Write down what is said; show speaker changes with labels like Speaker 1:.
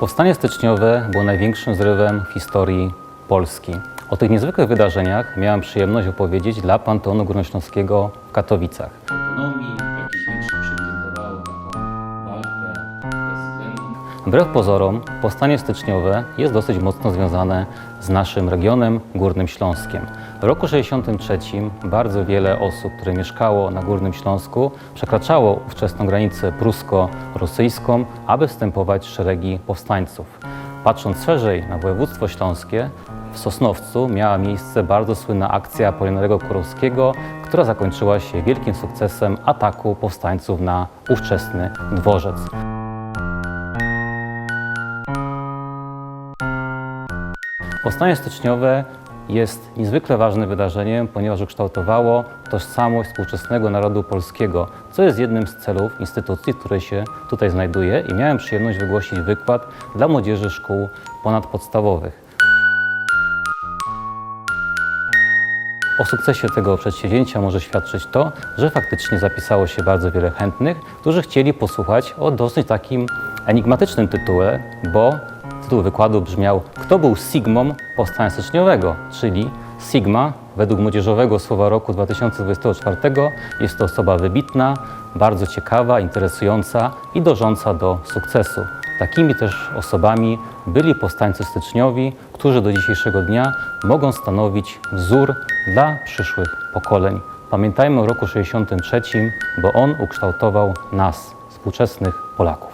Speaker 1: Powstanie styczniowe było największym zrywem w historii Polski. O tych niezwykłych wydarzeniach miałem przyjemność opowiedzieć dla Panteonu Górnośląskiego w Katowicach. Wbrew pozorom, powstanie styczniowe jest dosyć mocno związane z naszym regionem Górnym Śląskiem. W roku 63 bardzo wiele osób, które mieszkało na Górnym Śląsku, przekraczało ówczesną granicę prusko-rosyjską, aby wstępować w szeregi powstańców. Patrząc szerzej na województwo śląskie, w Sosnowcu miała miejsce bardzo słynna akcja Apolinarego Kurowskiego, która zakończyła się wielkim sukcesem ataku powstańców na ówczesny dworzec. Powstanie styczniowe jest niezwykle ważnym wydarzeniem, ponieważ ukształtowało tożsamość współczesnego narodu polskiego, co jest jednym z celów instytucji, której się tutaj znajduję i miałem przyjemność wygłosić wykład dla młodzieży szkół ponadpodstawowych. O sukcesie tego przedsięwzięcia może świadczyć to, że faktycznie zapisało się bardzo wiele chętnych, którzy chcieli posłuchać o dosyć takim enigmatycznym tytule, bo tytuł wykładu brzmiał Kto był Sigmą powstania styczniowego? Czyli Sigma, według młodzieżowego słowa roku 2024, jest to osoba wybitna, bardzo ciekawa, interesująca i dążąca do sukcesu. Takimi też osobami byli powstańcy styczniowi, którzy do dzisiejszego dnia mogą stanowić wzór dla przyszłych pokoleń. Pamiętajmy o roku 63, bo on ukształtował nas, współczesnych Polaków.